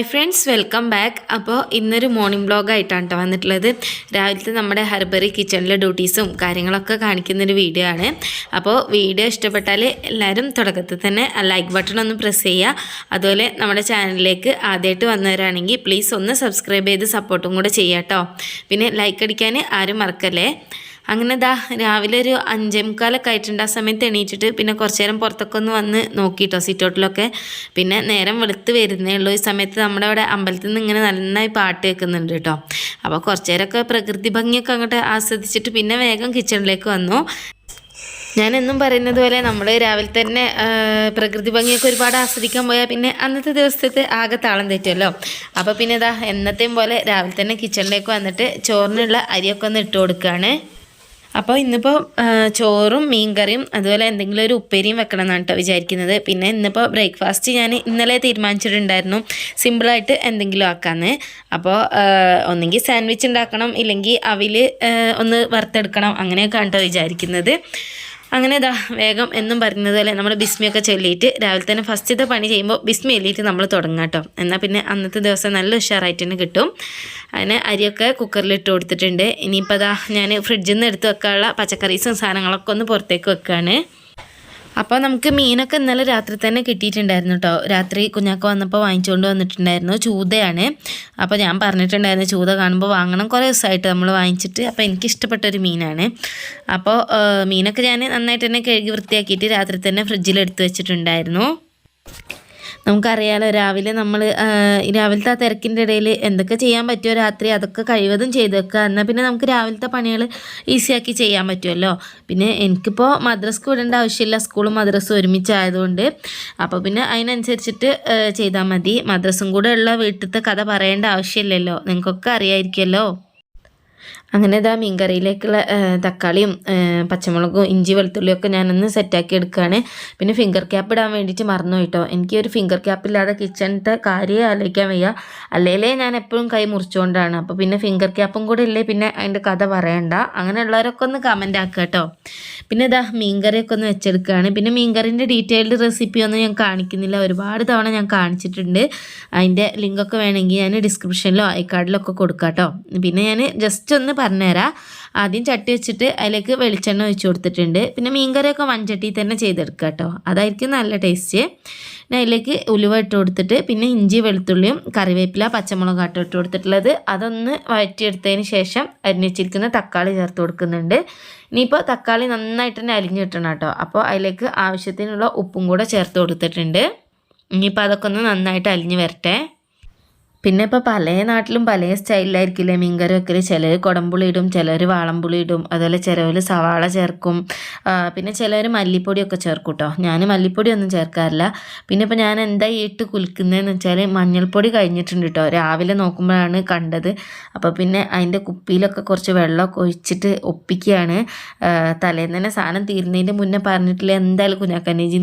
Hi friends welcome back അപ്പോൾ ഇന്നൊരു morning ബ്ലോഗായിട്ടാണ് കേട്ടോ വന്നിട്ടുള്ളത്. രാവിലത്തെ നമ്മുടെ ഹർബറി കിച്ചണിലെ ഡ്യൂട്ടീസും കാര്യങ്ങളൊക്കെ കാണിക്കുന്നൊരു വീഡിയോ ആണ്. അപ്പോൾ വീഡിയോ ഇഷ്ടപ്പെട്ടാൽ എല്ലാവരും തുടക്കത്തിൽ തന്നെ ലൈക്ക് ബട്ടൺ ഒന്ന് പ്രസ് ചെയ്യുക അതുപോലെ നമ്മുടെ ചാനലിലേക്ക് ആദ്യമായിട്ട് വന്നവരാണെങ്കിൽ പ്ലീസ് ഒന്ന് സബ്സ്ക്രൈബ് ചെയ്ത് സപ്പോർട്ടും കൂടെ ചെയ്യാം കേട്ടോ പിന്നെ ലൈക്ക് അടിക്കാൻ ആരും മറക്കല്ലേ? അങ്ങനെ ദാ രാവിലെ ഒരു അഞ്ചേ മുക്കാലൊക്കെ ആയിട്ടുണ്ട്. ആ സമയത്ത് എണീറ്റിട്ട് പിന്നെ കുറച്ച് നേരം പുറത്തൊക്കെ ഒന്ന് വന്ന് നോക്കിയിട്ടോ സിറ്റൗട്ടിലൊക്കെ പിന്നെ നേരം വെളുത്ത് വരുന്നേ ഉള്ളൂ. ഈ സമയത്ത് നമ്മുടെ അവിടെ അമ്പലത്തിൽ നിന്ന് ഇങ്ങനെ നന്നായി പാട്ട് കേൾക്കുന്നുണ്ട് കേട്ടോ. അപ്പോൾ കുറച്ച് നേരമൊക്കെ പ്രകൃതി ഭംഗിയൊക്കെ അങ്ങോട്ട് ആസ്വദിച്ചിട്ട് പിന്നെ വേഗം കിച്ചണിലേക്ക് വന്നു. ഞാനെന്നും പറയുന്നത് പോലെ നമ്മൾ രാവിലെ തന്നെ പ്രകൃതി ഭംഗിയൊക്കെ ഒരുപാട് ആസ്വദിക്കാൻ പോയാൽ പിന്നെ അന്നത്തെ ദിവസത്തെ ആകെ താളം തെറ്റുമല്ലോ അപ്പോൾ പിന്നെ ഇതാ എന്നത്തെയും പോലെ രാവിലെ തന്നെ കിച്ചണിലേക്ക് വന്നിട്ട് ചോറിനുള്ള അരിയൊക്കെ ഒന്ന് ഇട്ട് കൊടുക്കുകയാണ് അപ്പോൾ ഇന്നിപ്പോൾ ചോറും മീൻകറിയും അതുപോലെ എന്തെങ്കിലും ഒരു ഉപ്പേരിയും വെക്കണം എന്നാണ് കേട്ടോ വിചാരിക്കുന്നത്. പിന്നെ ഇന്നിപ്പോൾ ബ്രേക്ക്ഫാസ്റ്റ് ഞാൻ ഇന്നലെ തീരുമാനിച്ചിട്ടുണ്ടായിരുന്നു. സിമ്പിളായിട്ട് എന്തെങ്കിലും ആക്കാമെന്ന് അപ്പോൾ ഒന്നെങ്കിൽ സാൻഡ്വിച്ച് ഉണ്ടാക്കണം ഇല്ലെങ്കിൽ അവിൽ ഒന്ന് വറുത്തെടുക്കണം അങ്ങനെയൊക്കെയാണ് കേട്ടോ വിചാരിക്കുന്നത്. അങ്ങനെ ഇതാ വേഗം എന്നും പറയുന്നത് നമ്മൾ ബിസ്മിയൊക്കെ ചൊല്ലിയിട്ട് രാവിലെ തന്നെ ഫസ്റ്റത്തെ പണി ചെയ്യുമ്പോൾ ബിസ്മി എല്ലിയിട്ട് നമ്മൾ തുടങ്ങാം കേട്ടോ എന്നാൽ പിന്നെ അന്നത്തെ ദിവസം നല്ല ഉഷാറായിട്ട് തന്നെ കിട്ടും. അതിന് അരിയൊക്കെ കുക്കറിൽ ഇട്ട് കൊടുത്തിട്ടുണ്ട്. ഇനിയിപ്പോൾ അതാ ഞാൻ ഫ്രിഡ്ജിൽ നിന്ന് എടുത്ത് വെക്കാനുള്ള പച്ചക്കറീസും സാധനങ്ങളൊക്കെ ഒന്ന് പുറത്തേക്ക് വെക്കുകയാണ് അപ്പോൾ നമുക്ക് മീനൊക്കെ ഇന്നലെ രാത്രി തന്നെ കിട്ടിയിട്ടുണ്ടായിരുന്നു കേട്ടോ രാത്രി കുഞ്ഞാക്ക വന്നപ്പോൾ വാങ്ങിച്ചുകൊണ്ട് വന്നിട്ടുണ്ടായിരുന്നു. ചൂതയാണ്. അപ്പോൾ ഞാൻ പറഞ്ഞിട്ടുണ്ടായിരുന്നു ചൂത കാണുമ്പോൾ വാങ്ങണം. കുറേ ദിവസമായിട്ട് നമ്മൾ വാങ്ങിച്ചിട്ട്. അപ്പോൾ എനിക്ക് ഇഷ്ടപ്പെട്ട ഒരു മീനാണ്. അപ്പോൾ മീനൊക്കെ ഞാൻ നന്നായിട്ട് തന്നെ കഴുകി വൃത്തിയാക്കിയിട്ട് രാത്രി തന്നെ ഫ്രിഡ്ജിൽ എടുത്തു വെച്ചിട്ടുണ്ടായിരുന്നു. നമുക്കറിയാലോ രാവിലെ നമ്മൾ രാവിലത്തെ ആ തിരക്കിന്റെ ഇടയിൽ എന്തൊക്കെ ചെയ്യാൻ പറ്റുമോ രാത്രി അതൊക്കെ കഴിവതും ചെയ്ത് വെക്കുക എന്നാൽ പിന്നെ നമുക്ക് രാവിലത്തെ പണികൾ ഈസിയാക്കി ചെയ്യാൻ പറ്റുമല്ലോ. പിന്നെ എനിക്കിപ്പോൾ മദ്രസ്ക്ക് വിടേണ്ട ആവശ്യമില്ല. സ്കൂളും മദ്രസും ഒരുമിച്ചായതുകൊണ്ട്. അപ്പോൾ പിന്നെ അതിനനുസരിച്ചിട്ട് ചെയ്താൽ മതി. മദ്രസും കൂടെ ഉള്ള വീട്ടിലത്തെ കഥ പറയേണ്ട ആവശ്യമില്ലല്ലോ. നിങ്ങൾക്കൊക്കെ അറിയാമായിരിക്കുമല്ലോ അങ്ങനെ ഇതാ മീൻകറിയിലേക്കുള്ള കറിയിലേക്കുള്ള തക്കാളിയും പച്ചമുളകും ഇഞ്ചി വെളുത്തുള്ളിയും ഒക്കെ ഞാനൊന്ന് സെറ്റാക്കി എടുക്കുകയാണ് പിന്നെ ഫിംഗർ ക്യാപ്പ് ഇടാൻ വേണ്ടിയിട്ട് മറന്നു കേട്ടോ എനിക്ക് ഒരു ഫിംഗർ ക്യാപ്പ് ഇല്ലാതെ കിച്ചണിന്റെ കാര്യം ആലോചിക്കാൻ വയ്യ. അല്ലേലേ ഞാൻ എപ്പോഴും കൈ മുറിച്ചുകൊണ്ടാണ്. അപ്പോൾ പിന്നെ ഫിംഗർ ക്യാപ്പും കൂടെ ഇല്ലേ പിന്നെ അതിന്റെ കഥ പറയണ്ട. അങ്ങനെയുള്ളവരൊക്കെ ഒന്ന് കമന്റ് ആക്കുക കേട്ടോ. പിന്നെ ഇതാ മീൻകറിയൊക്കെ ഒന്ന് വെച്ചെടുക്കുകയാണ് പിന്നെ മീൻകറിന്റെ ഡീറ്റെയിൽഡ് റെസിപ്പി ഒന്നും ഞാൻ കാണിക്കുന്നില്ല. ഒരുപാട് തവണ ഞാൻ കാണിച്ചിട്ടുണ്ട്. അതിന്റെ ലിങ്കൊക്കെ വേണമെങ്കിൽ ഞാൻ ഡിസ്ക്രിപ്ഷനിലോ ഐ കാർഡിലൊക്കെ കൊടുക്കാം കേട്ടോ. പിന്നെ ഞാൻ ജസ്റ്റ് ഒന്ന് പറഞ്ഞുതരാം. ആദ്യം ചട്ടി വെച്ചിട്ട് അതിലേക്ക് വെളിച്ചെണ്ണ ഒഴിച്ചു കൊടുത്തിട്ടുണ്ട്. പിന്നെ മീൻകറിയൊക്കെ വൺചട്ടി തന്നെ ചെയ്തെടുക്കുക കേട്ടോ. അതായിരിക്കും നല്ല ടേസ്റ്റ് പിന്നെ അതിലേക്ക് ഉലുവ ഇട്ട് കൊടുത്തിട്ട് പിന്നെ ഇഞ്ചി വെളുത്തുള്ളിയും കറിവേപ്പില പച്ചമുളക് ആട്ടോ ഇട്ട് കൊടുത്തിട്ടുള്ളത്. അതൊന്ന് വഴറ്റിയെടുത്തതിന് ശേഷം അരിഞ്ഞ് വെച്ചിരിക്കുന്ന തക്കാളി ചേർത്ത് കൊടുക്കുന്നുണ്ട്. ഇനിയിപ്പോൾ തക്കാളി നന്നായിട്ട് തന്നെ അരിഞ്ഞ് കിട്ടണം കേട്ടോ. അപ്പോൾ അതിലേക്ക് ആവശ്യത്തിനുള്ള ഉപ്പും കൂടെ ചേർത്ത് കൊടുത്തിട്ടുണ്ട്. ഇനിയിപ്പോൾ അതൊക്കെ ഒന്ന് നന്നായിട്ട് അലിഞ്ഞ് വരട്ടെ. പിന്നെ ഇപ്പോൾ പല നാട്ടിലും പല സ്റ്റൈലിലായിരിക്കില്ലേ? മീൻകറി വെക്കൽ ചിലർ കുടംപുളി ഇടും ചിലർ വാളംപുളി ഇടും അതുപോലെ ചിലവർ സവാള ചേർക്കും. പിന്നെ ചിലർ മല്ലിപ്പൊടിയൊക്കെ ചേർക്കും കേട്ടോ ഞാൻ മല്ലിപ്പൊടി ഒന്നും ചേർക്കാറില്ല. പിന്നെ ഇപ്പോൾ ഞാൻ എന്താ ഇട്ട് കുലിക്കുന്നതെന്ന് വെച്ചാൽ മഞ്ഞൾപ്പൊടി കഴിഞ്ഞിട്ടുണ്ട് കേട്ടോ രാവിലെ നോക്കുമ്പോഴാണ് കണ്ടത്. അപ്പോൾ പിന്നെ അതിന്റെ കുപ്പിയിലൊക്കെ കുറച്ച് വെള്ളമൊക്കെ ഒഴിച്ചിട്ട് ഒപ്പിക്കുകയാണ്. തലേന്ന് തന്നെ സാധനം തീർന്നതിന്റെ മുന്നേ പറഞ്ഞിട്ടില്ല എന്തായാലും കുഞ്ഞാക്കനേജി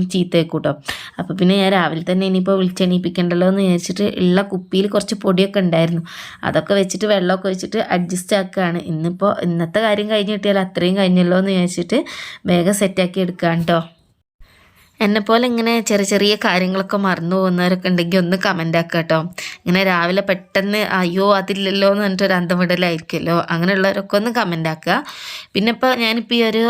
കേട്ടോ അപ്പോൾ പിന്നെ ഞാൻ രാവിലെ തന്നെ ഇനിയിപ്പോൾ വിളിച്ചെണീപ്പിക്കണ്ടല്ലോ എന്ന് വിചാരിച്ചിട്ട് ഉള്ള കുപ്പിയിൽ കുറച്ച് പൊടിയൊക്കെ ഉണ്ടായിരുന്നു. അതൊക്കെ വെച്ചിട്ട് വെള്ളമൊക്കെ വെച്ചിട്ട് അഡ്ജസ്റ്റ് ആക്കുകയാണ്. ഇന്നിപ്പോൾ ഇന്നത്തെ കാര്യം കഴിഞ്ഞ് കിട്ടിയാൽ അത്രയും കഴിഞ്ഞല്ലോ എന്ന് വിചാരിച്ചിട്ട് വേഗം സെറ്റാക്കി എടുക്കാം കേട്ടോ എന്നെപ്പോലെ ഇങ്ങനെ ചെറിയ ചെറിയ കാര്യങ്ങളൊക്കെ മറന്നു പോകുന്നവരൊക്കെ ഉണ്ടെങ്കിൽ ഒന്ന് കമന്റ് ആക്കുക കേട്ടോ. ഇങ്ങനെ രാവിലെ പെട്ടെന്ന് അയ്യോ അതില്ലല്ലോ എന്ന് പറഞ്ഞിട്ട് ഒരു അന്തം വിടലായിരിക്കുമല്ലോ അങ്ങനെയുള്ളവരൊക്കെ ഒന്ന് കമന്റ് ആക്കുക. പിന്നെ ഇപ്പോൾ ഞാനിപ്പോൾ ഈ ഒരു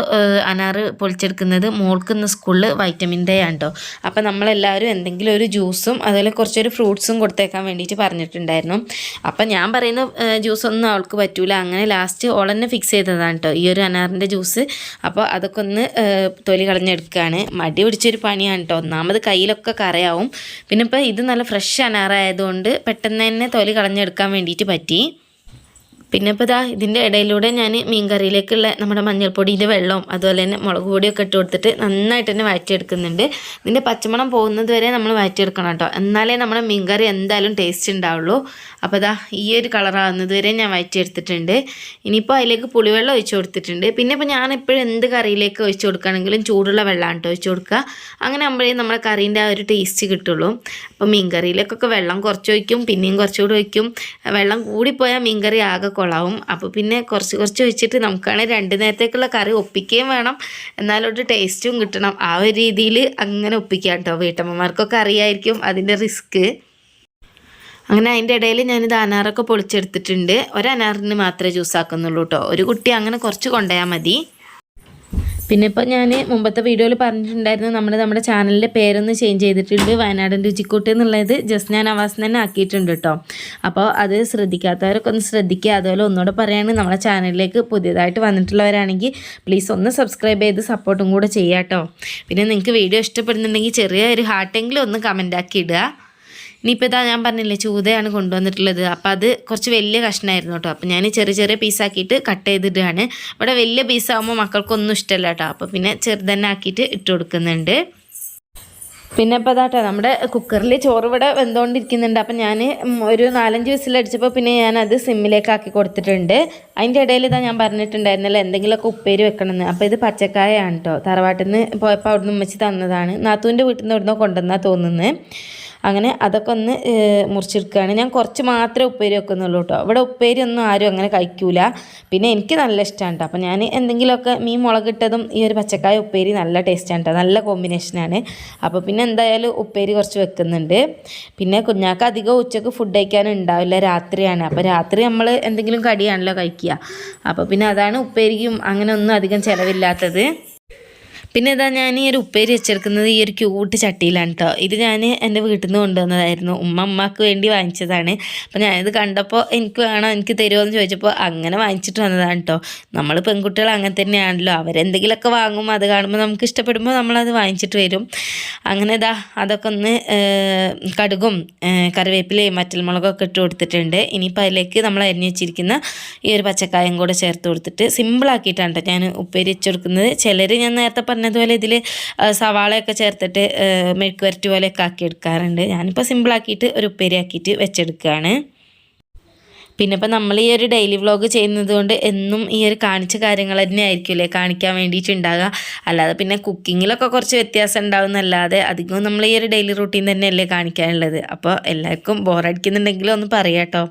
അനാറ് പൊളിച്ചെടുക്കുന്നത് മോൾക്ക് ഇന്ന് സ്കൂളിൽ വൈറ്റമിൻ ഡേ ആണ് കേട്ടോ അപ്പോൾ നമ്മളെല്ലാവരും എന്തെങ്കിലും ഒരു ജ്യൂസും അതുപോലെ കുറച്ചൊരു ഫ്രൂട്ട്സും കൊടുത്തേക്കാൻ വേണ്ടിയിട്ട് പറഞ്ഞിട്ടുണ്ടായിരുന്നു. അപ്പം ഞാൻ പറയുന്ന ജ്യൂസൊന്നും അവൾക്ക് പറ്റൂല. അങ്ങനെ ലാസ്റ്റ് ഓൾ തന്നെ ഫിക്സ് ചെയ്തതാണ് കേട്ടോ ഈ ഒരു അനാറിന്റെ ജ്യൂസ് അപ്പോൾ അതൊക്കെ ഒന്ന് തൊലി കളഞ്ഞെടുക്കുകയാണ്. മടി പിടിച്ചൊരു പണിയാണ് കേട്ടോ ഒന്നാമത് കയ്യിലൊക്കെ കറയാവും പിന്നെ ഇപ്പോൾ ഇത് നല്ല ഫ്രഷ് അനാറായതുകൊണ്ട് പെട്ടെന്ന് തന്നെ തൊലി കളഞ്ഞെടുക്കാൻ വേണ്ടിയിട്ട് പറ്റി. പിന്നെ ഇപ്പോൾ ഇതാ ഇതിന്റെ ഇടയിലൂടെ ഞാൻ മീൻ കറിയിലേക്കുള്ള നമ്മുടെ മഞ്ഞൾപ്പൊടിന്റെ വെള്ളവും അതുപോലെ തന്നെ മുളക് പൊടിയൊക്കെ ഇട്ട് കൊടുത്തിട്ട് നന്നായിട്ട് തന്നെ വഴറ്റിയെടുക്കുന്നുണ്ട്. ഇതിന്റെ പച്ചമണം പോകുന്നത് വരെ നമ്മൾ വഴറ്റിയെടുക്കണം കേട്ടോ. എന്നാലേ നമ്മുടെ മീൻ കറി എന്തായാലും ടേസ്റ്റ് ഉണ്ടാവുള്ളൂ. അപ്പോൾ ഇതാ ഈ ഒരു കളറാകുന്നത് വരെ ഞാൻ വഴറ്റിയെടുത്തിട്ടുണ്ട്. ഇനിയിപ്പോൾ അതിലേക്ക് പുളിവെള്ളം ഒഴിച്ചു കൊടുത്തിട്ടുണ്ട്. പിന്നെ ഇപ്പോൾ ഞാൻ എപ്പോഴും എന്ത് കറിയിലേക്ക് ഒഴിച്ചു കൊടുക്കുകയാണെങ്കിലും ചൂടുള്ള വെള്ളമാണ് കേട്ടോ ഒഴിച്ചു കൊടുക്കുക. അങ്ങനെ ആകുമ്പോഴേ നമ്മുടെ കറീന്റെ ആ ഒരു ടേസ്റ്റ് കിട്ടുള്ളൂ. അപ്പോൾ മീൻ കറിയിലേക്കൊക്കെ വെള്ളം കുറച്ച് ഒഴിക്കും പിന്നെയും കുറച്ചുകൂടി ഒഴിക്കും. വെള്ളം കൂടിപ്പോയാൽ മീൻ കറി ആകെ കുളാവും അപ്പോൾ പിന്നെ കുറച്ച് കുറച്ച് വെച്ചിട്ട് നമുക്കാണെങ്കിൽ രണ്ട് നേരത്തേക്കുള്ള കറി ഒപ്പിക്കുകയും വേണം. എന്നാലോട്ട് ടേസ്റ്റും കിട്ടണം. ആ ഒരു രീതിയിൽ അങ്ങനെ ഒപ്പിക്കാം കേട്ടോ. വീട്ടമ്മമാർക്കൊക്കെ അറിയായിരിക്കും അതിന്റെ റിസ്ക് അങ്ങനെ അതിന്റെ ഇടയിൽ ഞാനിത് അനാറൊക്കെ പൊളിച്ചെടുത്തിട്ടുണ്ട്. ഒരു അനാറിന് മാത്രമേ ജ്യൂസ് ആക്കുന്നുള്ളൂ കേട്ടോ. ഒരു കുട്ടി അങ്ങനെ കുറച്ച് കൊണ്ടുപോയാൽ മതി. പിന്നെ ഇപ്പോൾ ഞാൻ മുമ്പത്തെ വീഡിയോയിൽ പറഞ്ഞിട്ടുണ്ടായിരുന്നു നമ്മൾ നമ്മുടെ ചാനലിന്റെ പേരൊന്ന് ചേഞ്ച് ചെയ്തിട്ടുണ്ട് വയനാടൻ രുചിക്കൂട്ട് എന്നുള്ളത് ജസ്റ്റ് ഞാൻ ആവാസം തന്നെ ആക്കിയിട്ടുണ്ട് കേട്ടോ അപ്പോൾ അത് ശ്രദ്ധിക്കാത്തവരൊക്കെ ഒന്ന് ശ്രദ്ധിക്കുക. അതുപോലെ ഒന്നുകൂടെ പറയുകയാണ് നമ്മുടെ ചാനലിലേക്ക് പുതിയതായിട്ട് വന്നിട്ടുള്ളവരാണെങ്കിൽ പ്ലീസ് ഒന്ന് സബ്സ്ക്രൈബ് ചെയ്ത് സപ്പോർട്ടും കൂടെ ചെയ്യാം കേട്ടോ പിന്നെ നിങ്ങൾക്ക് വീഡിയോ ഇഷ്ടപ്പെടുന്നുണ്ടെങ്കിൽ ചെറിയ ഒരു ഹാർട്ടെങ്കിലും ഒന്ന് കമന്റ് ആക്കി ഇടുക. ഇനിയിപ്പോൾ ഇതാ ഞാൻ പറഞ്ഞില്ലേ ചൂതയാണ് കൊണ്ടുവന്നിട്ടുള്ളത്. അപ്പോൾ അത് കുറച്ച് വലിയ കഷ്ണമായിരുന്നു കേട്ടോ. അപ്പോൾ ഞാൻ ചെറിയ ചെറിയ പീസാക്കിയിട്ട് കട്ട് ചെയ്തിട്ടാണ് ഇവിടെ വലിയ പീസാകുമ്പോൾ മക്കൾക്കൊന്നും ഇഷ്ടമല്ല കേട്ടോ. അപ്പോൾ പിന്നെ ചെറുതന്നെ ആക്കിയിട്ട് ഇട്ട് കൊടുക്കുന്നുണ്ട്. പിന്നെ ഇപ്പോൾ അതാട്ടോ നമ്മുടെ കുക്കറിൽ ചോറ് ഇവിടെ വെന്തുകൊണ്ടിരിക്കുന്നുണ്ട് അപ്പം ഞാൻ ഒരു നാലഞ്ച് വിസിലടിച്ചപ്പോൾ പിന്നെ ഞാനത് സിമ്മിലേക്ക് ആക്കി കൊടുത്തിട്ടുണ്ട്. അതിന്റെ ഇടയിൽ ഇതാ ഞാൻ പറഞ്ഞിട്ടുണ്ടായിരുന്നല്ലോ എന്തെങ്കിലുമൊക്കെ ഉപ്പേരി വെക്കണമെന്ന് അപ്പോൾ ഇത് പച്ചക്കായാണ് കേട്ടോ. തറവാട്ടിൽ നിന്ന് പോയപ്പോൾ അവിടുന്ന് ഉമ്മച്ചി തന്നതാണ്. നാത്തൂന്റെ വീട്ടിൽ നിന്ന് ഇവിടുന്ന് കൊണ്ടുവന്നാൽ തോന്നുന്നത് അങ്ങനെ അതൊക്കെ ഒന്ന് മുറിച്ചെടുക്കുകയാണ്. ഞാൻ കുറച്ച് മാത്രമേ ഉപ്പേരി വെക്കുന്നുള്ളൂ കേട്ടോ. ഇവിടെ ഉപ്പേരി ഒന്നും ആരും അങ്ങനെ കഴിക്കൂല. പിന്നെ എനിക്ക് നല്ല ഇഷ്ടമാണ് കേട്ടോ. അപ്പോൾ ഞാൻ എന്തെങ്കിലുമൊക്കെ മീൻ മുളകിട്ടതും ഈ ഒരു പച്ചക്കായ ഉപ്പേരി നല്ല ടേസ്റ്റാണ് കേട്ടോ. നല്ല കോമ്പിനേഷനാണ് അപ്പോൾ പിന്നെ എന്തായാലും ഉപ്പേരി കുറച്ച് വെക്കുന്നുണ്ട്. പിന്നെ കുഞ്ഞാക്ക് അധികം ഉച്ചയ്ക്ക് ഫുഡ് കഴിക്കാൻ ഉണ്ടാവില്ല. രാത്രിയാണ്. അപ്പോൾ രാത്രി നമ്മൾ എന്തെങ്കിലും കടിയാണല്ലോ കഴിക്കുക. അപ്പോൾ പിന്നെ അതാണ് ഉപ്പേരിക്കും അങ്ങനെ ഒന്നും അധികം ചിലവില്ലാത്തത്. പിന്നെ ഇതാ ഞാൻ ഈ ഒരു ഉപ്പേരി വെച്ചെടുക്കുന്നത് ഈ ഒരു ക്യൂട്ട് ചട്ടിയിലാണ് കേട്ടോ ഇത് ഞാൻ എന്റെ വീട്ടിൽ നിന്ന് കൊണ്ടുവന്നതായിരുന്നു. ഉമ്മ അമ്മയ്ക്ക് വേണ്ടി വാങ്ങിച്ചതാണ്. അപ്പോൾ ഞാനിത് കണ്ടപ്പോൾ എനിക്ക് വേണം എനിക്ക് തരുമോ എന്ന് ചോദിച്ചപ്പോൾ അങ്ങനെ വാങ്ങിച്ചിട്ട് വന്നതാണ് കേട്ടോ നമ്മൾ പെൺകുട്ടികൾ അങ്ങനെ തന്നെയാണല്ലോ. അവരെന്തെങ്കിലുമൊക്കെ വാങ്ങും അത് കാണുമ്പോൾ നമുക്ക് ഇഷ്ടപ്പെടുമ്പോൾ നമ്മളത് വാങ്ങിച്ചിട്ട് വരും. അങ്ങനെ ഇതാ അതൊക്കെ ഒന്ന് കടുകും കറിവേപ്പിലയും മറ്റൽമുളകൊക്കെ ഇട്ട് കൊടുത്തിട്ടുണ്ട്. ഇനിയിപ്പോൾ അതിലേക്ക് നമ്മൾ അരിഞ്ഞ് വെച്ചിരിക്കുന്ന ഈ ഒരു പച്ചക്കായം കൂടെ ചേർത്ത് കൊടുത്തിട്ട് സിമ്പിളാക്കിയിട്ടാണ് കേട്ടോ ഞാൻ ഉപ്പേരി വെച്ചെടുക്കുന്നത്. ചിലർ ഞാൻ നേരത്തെ പറഞ്ഞതുപോലെ ഇതിൽ സവാളയൊക്കെ ചേർത്തിട്ട് മെഴുക്ക് വരട്ടി പോലെയൊക്കെ ആക്കി എടുക്കാറുണ്ട് ഞാനിപ്പോൾ സിമ്പിളാക്കിയിട്ട് ഒരു ഉപ്പേരി ആക്കിയിട്ട് വെച്ചെടുക്കുകയാണ് പിന്നെ ഇപ്പം നമ്മൾ ഈ ഒരു ഡെയിലി വ്ളോഗ് ചെയ്യുന്നത് കൊണ്ട് എന്നും ഈ ഒരു കാണിച്ച കാര്യങ്ങൾ തന്നെ ആയിരിക്കില്ലേ കാണിക്കാൻ വേണ്ടിയിട്ടുണ്ടാകുക അല്ലാതെ പിന്നെ കുക്കിങ്ങിലൊക്കെ കുറച്ച് വ്യത്യാസം ഉണ്ടാവും എന്നല്ലാതെ അധികവും നമ്മൾ ഈ ഒരു ഡെയിലി റൂട്ടീൻ തന്നെയല്ലേ കാണിക്കാനുള്ളത്. അപ്പോൾ എല്ലാവർക്കും ബോറടിക്കുന്നുണ്ടെങ്കിലും ഒന്ന് പറയാം കേട്ടോ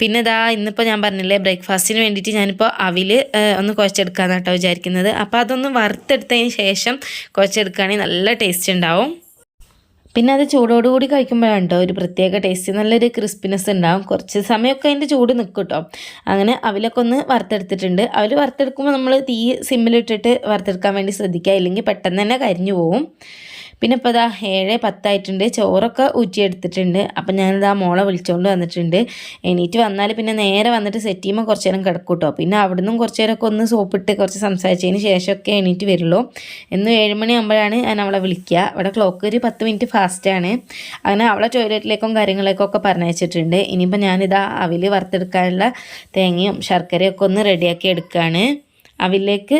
പിന്നെ ഇതാ ഇന്നിപ്പോൾ ഞാൻ പറഞ്ഞില്ലേ ബ്രേക്ക്ഫാസ്റ്റിന് വേണ്ടിയിട്ട് ഞാനിപ്പോൾ അവിൽ ഒന്ന് കുഴച്ചെടുക്കാമെന്ന് കേട്ടോ വിചാരിക്കുന്നത്. അപ്പോൾ അതൊന്ന് വറുത്തെടുത്തതിന് ശേഷം കുഴച്ചെടുക്കുകയാണെങ്കിൽ നല്ല ടേസ്റ്റ് ഉണ്ടാവും. പിന്നെ അത് ചൂടോടുകൂടി കഴിക്കുമ്പോഴാണ് ഒരു പ്രത്യേക ടേസ്റ്റ് നല്ലൊരു ക്രിസ്പിനെസ് ഉണ്ടാവും. കുറച്ച് സമയമൊക്കെ അതിന്റെ ചൂട് നിൽക്കും കേട്ടോ അങ്ങനെ അവിലൊക്കെ ഒന്ന് വറുത്തെടുത്തിട്ടുണ്ട്. അവൽ വറുത്തെടുക്കുമ്പോൾ നമ്മൾ തീ സിമ്മിലിട്ടിട്ട് വറുത്തെടുക്കാൻ വേണ്ടി ശ്രദ്ധിക്കുക. ഇല്ലെങ്കിൽ പെട്ടെന്ന് തന്നെ കരിഞ്ഞു പോവും. പിന്നെ ഇപ്പോൾ ഇതാ ഏഴ് പത്തായിട്ടുണ്ട്. ചോറൊക്കെ ഊറ്റിയെടുത്തിട്ടുണ്ട്. അപ്പം ഞാനിതാ മോളെ വിളിച്ചുകൊണ്ട് വന്നിട്ടുണ്ട്. എണീറ്റ് വന്നാൽ പിന്നെ നേരെ വന്നിട്ട് സെറ്റ് ചെയ്യുമ്പോൾ കുറച്ച് നേരം കിടക്കും കേട്ടോ പിന്നെ അവിടുന്ന് കുറച്ച് നേരമൊക്കെ ഒന്ന് സോപ്പിട്ട് കുറച്ച് സംസാരിച്ചതിന് ശേഷമൊക്കെ എണീറ്റ് വരുള്ളൂ. എന്നും ഏഴ് മണിയാകുമ്പോഴാണ് ഞാൻ അവളെ വിളിക്കുക. ഇവിടെ ക്ലോക്ക് ഒരു പത്ത് മിനിറ്റ് ഫാസ്റ്റാണ് അങ്ങനെ അവളെ ടോയ്ലറ്റിലേക്കും കാര്യങ്ങളിലേക്കും ഒക്കെ പറഞ്ഞയച്ചിട്ടുണ്ട്. ഇനിയിപ്പോൾ ഞാനിതാ അവിൽ വറുത്തെടുക്കാനുള്ള തേങ്ങയും ശർക്കരയൊക്കെ ഒന്ന് റെഡിയാക്കി എടുക്കുകയാണ് അവിലേക്ക്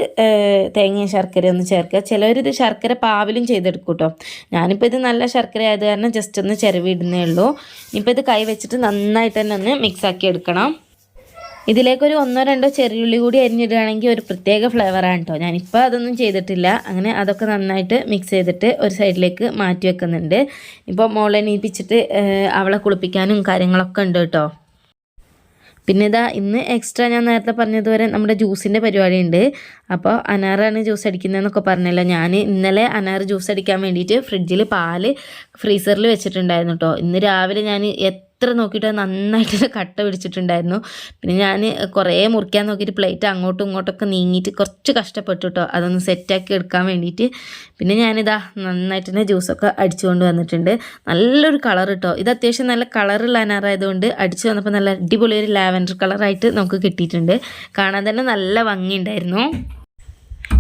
തേങ്ങയും ശർക്കര ഒന്ന് ചേർക്കുക. ചിലവരിത് ശർക്കര പാവിലും ചെയ്തെടുക്കും കേട്ടോ ഞാനിപ്പോൾ ഇത് നല്ല ശർക്കര ആയത് കാരണം ജസ്റ്റ് ഒന്ന് ചിരവിടുന്നേ ഉള്ളൂ. ഇനിയിപ്പോൾ ഇത് കൈ വെച്ചിട്ട് നന്നായിട്ട് തന്നെ ഒന്ന് മിക്സാക്കി എടുക്കണം. ഇതിലേക്കൊരു ഒന്നോ രണ്ടോ ചെറിയുള്ളി കൂടി അരിഞ്ഞിടുകയാണെങ്കിൽ ഒരു പ്രത്യേക ഫ്ലേവറാണ് കേട്ടോ ഞാനിപ്പോൾ അതൊന്നും ചെയ്തിട്ടില്ല. അങ്ങനെ അതൊക്കെ നന്നായിട്ട് മിക്സ് ചെയ്തിട്ട് ഒരു സൈഡിലേക്ക് മാറ്റി വെക്കുന്നുണ്ട്. ഇപ്പോൾ മോളെ നീപ്പിച്ചിട്ട് അവളെ കുളിപ്പിക്കാനും കാര്യങ്ങളൊക്കെ ഉണ്ട് കേട്ടോ പിന്നെ ഇതാ ഇന്ന് എക്സ്ട്രാ ഞാൻ നേരത്തെ പറഞ്ഞതുവരെ നമ്മുടെ ജ്യൂസിന്റെ പരിപാടി ഉണ്ട് അപ്പോൾ അനാറാണ് ജ്യൂസ് അടിക്കുന്നതെന്നൊക്കെ പറഞ്ഞല്ലോ. ഞാൻ ഇന്നലെ അനാർ ജ്യൂസ് അടിക്കാൻ വേണ്ടിയിട്ട് ഫ്രിഡ്ജിൽ പാൽ ഫ്രീസറിൽ വെച്ചിട്ടുണ്ടായിരുന്നു കേട്ടോ ഇന്ന് രാവിലെ ഞാൻ എത്ര നോക്കിയിട്ട് നന്നായിട്ട് കട്ട പിടിച്ചിട്ടുണ്ടായിരുന്നു. പിന്നെ ഞാൻ കുറേ മുറിക്കാൻ നോക്കിയിട്ട് പ്ലേറ്റ് അങ്ങോട്ടും ഇങ്ങോട്ടൊക്കെ നീങ്ങിയിട്ട് കുറച്ച് കഷ്ടപ്പെട്ടു കേട്ടോ അതൊന്ന് സെറ്റാക്കി എടുക്കാൻ വേണ്ടിയിട്ട്. പിന്നെ ഞാനിതാ നന്നായിട്ട് തന്നെ ജ്യൂസൊക്കെ അടിച്ചു കൊണ്ട് വന്നിട്ടുണ്ട്. നല്ലൊരു കളർ കേട്ടോ ഇത് അത്യാവശ്യം നല്ല കളറുള്ള അനാറായതുകൊണ്ട് അടിച്ചു വന്നപ്പോൾ നല്ല അടിപൊളി ഒരു ലാവൻഡർ കളറായിട്ട് നമുക്ക് കിട്ടിയിട്ടുണ്ട്. കാണാൻ തന്നെ നല്ല ഭംഗിയുണ്ടായിരുന്നു.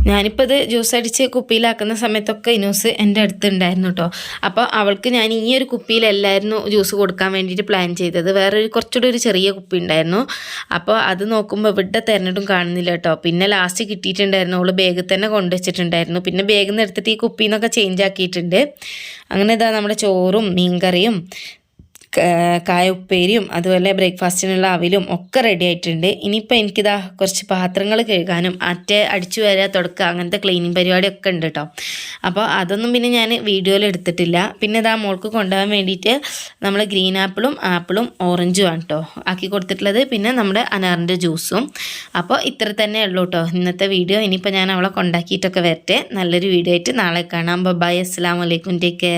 ഞാനിപ്പോൾ ഇത് ജ്യൂസ് അടിച്ച് കുപ്പിയിലാക്കുന്ന സമയത്തൊക്കെ ഇനൂസ് എന്റെ അടുത്ത് ഉണ്ടായിരുന്നു കേട്ടോ അപ്പോൾ അവൾക്ക് ഞാൻ ഈ ഒരു കുപ്പിയിലല്ലായിരുന്നു ജ്യൂസ് കൊടുക്കാൻ വേണ്ടിയിട്ട് പ്ലാൻ ചെയ്തത്. വേറൊരു കുറച്ചുകൂടി ഒരു ചെറിയ കുപ്പി ഉണ്ടായിരുന്നു. അപ്പോൾ അത് നോക്കുമ്പോൾ ഇവിടെ തിരഞ്ഞിട്ടും കാണുന്നില്ല കേട്ടോ പിന്നെ ലാസ്റ്റ് കിട്ടിയിട്ടുണ്ടായിരുന്നു. അവൾ ബാഗ് തന്നെ കൊണ്ടുവച്ചിട്ടുണ്ടായിരുന്നു. പിന്നെ ബാഗിൽ നിന്ന് എടുത്തിട്ട് ഈ കുപ്പിന്നൊക്കെ ചേഞ്ച് ആക്കിയിട്ടുണ്ട്. അങ്ങനെ ഇതാ നമ്മുടെ ചോറും മീൻകറിയും കായ ഉപ്പേരിയും അതുപോലെ ബ്രേക്ക്ഫാസ്റ്റിനുള്ള അവിലും ഒക്കെ റെഡി ആയിട്ടുണ്ട്. ഇനിയിപ്പോൾ എനിക്കിതാ കുറച്ച് പാത്രങ്ങൾ കഴുകാനും അറ്റ അടിച്ചു വരാ തുടക്കുക അങ്ങനത്തെ ക്ലീനിങ് പരിപാടിയൊക്കെ ഉണ്ട് കേട്ടോ അപ്പോൾ അതൊന്നും പിന്നെ ഞാൻ വീഡിയോയിൽ എടുത്തിട്ടില്ല. പിന്നെ ഇതാ മോൾക്ക് കൊണ്ടുപോകാൻ വേണ്ടിയിട്ട് നമ്മൾ ഗ്രീൻ ആപ്പിളും ആപ്പിളും ഓറഞ്ചും ആണ് കേട്ടോ ആക്കി കൊടുത്തിട്ടുള്ളത്. പിന്നെ നമ്മുടെ അനാറിന്റെ ജ്യൂസും. അപ്പോൾ ഇത്ര തന്നെ ഉള്ളൂ കേട്ടോ ഇന്നത്തെ വീഡിയോ. ഇനിയിപ്പോൾ ഞാൻ അവളെ കൊണ്ടാക്കിയിട്ടൊക്കെ വരട്ടെ. നല്ലൊരു വീഡിയോ ആയിട്ട് നാളെ കാണാം. ബൈ അസ്സാം വലൈക്കും ടേക്ക് കെയർ